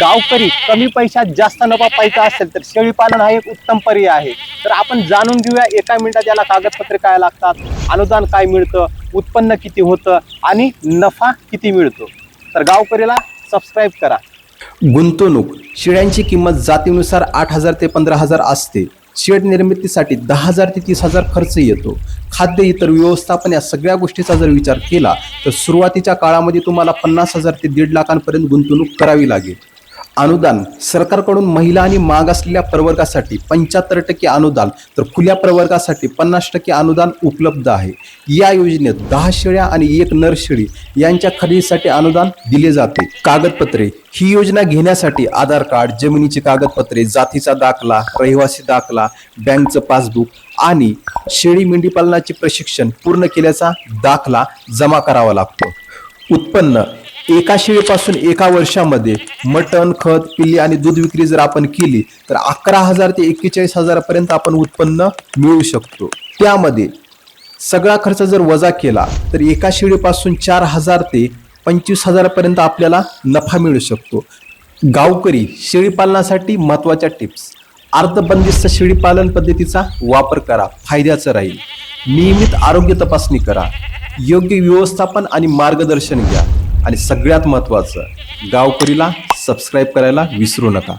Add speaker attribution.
Speaker 1: गावकरी कमी पैशात जास्त नफा पाहिजे असेल तर शेळीपालन हा एक उत्तम पर्याय आहे. तर आपण जाणून घेऊया एका मिनिटात याला कागदपत्रे काय लागतात अनुदान काय मिळतं उत्पन्न किती होतं आणि नफा किती मिळतो. तर गावकरीला सबस्क्राईब करा.
Speaker 2: गुंतवणूक शेळ्यांची किंमत जातीनुसार आठ हजार ते पंधरा हजार असते. शेड निर्मितीसाठी दहा हजार ते तीस हजार खर्च येतो. खाद्य इतर व्यवस्थापन या सगळ्या गोष्टीचा जर विचार केला तर सुरुवातीच्या काळामध्ये तुम्हाला पन्नास हजार ते दीड लाखांपर्यंत गुंतवणूक करावी लागेल. अनुदान. सरकारकडून महिला आणि माग असलेल्या प्रवर्गासाठी पंच्याहत्तर टक्के अनुदान तर खुल्या प्रवर्गासाठी पन्नास टक्के अनुदान उपलब्ध आहे. या योजनेत दहा शेळ्या आणि एक नर शेळी यांच्या खरेदीसाठी अनुदान दिले जाते. कागदपत्रे. ही योजना घेण्यासाठी आधार कार्ड जमिनीची कागदपत्रे जातीचा दाखला रहिवासी दाखला बँकचं पासबुक आणि शेळी मेंढी पालनाचे प्रशिक्षण पूर्ण केल्याचा दाखला जमा करावा लागतो. उत्पन्न. एका शेळीपासून एका वर्षामध्ये मटण खत पिल्ली आणि दूध विक्री जर आपण केली तर अकरा हजार ते एक्केचाळीस हजारापर्यंत आपण उत्पन्न मिळू शकतो. त्यामध्ये सगळा खर्च जर वजा केला तर एका शेळीपासून चार हजार ते पंचवीस हजारापर्यंत आपल्याला नफा मिळू शकतो. गावकरी शेळीपालनासाठी महत्त्वाच्या टिप्स. अर्धबंदिस्त शेळीपालन पद्धतीचा वापर करा फायद्याचं राहील. नियमित आरोग्य तपासणी करा. योग्य व्यवस्थापन आणि मार्गदर्शन घ्या. आणि सगळ्यात महत्त्वाचं गावकरीला सबस्क्राईब करायला विसरू नका.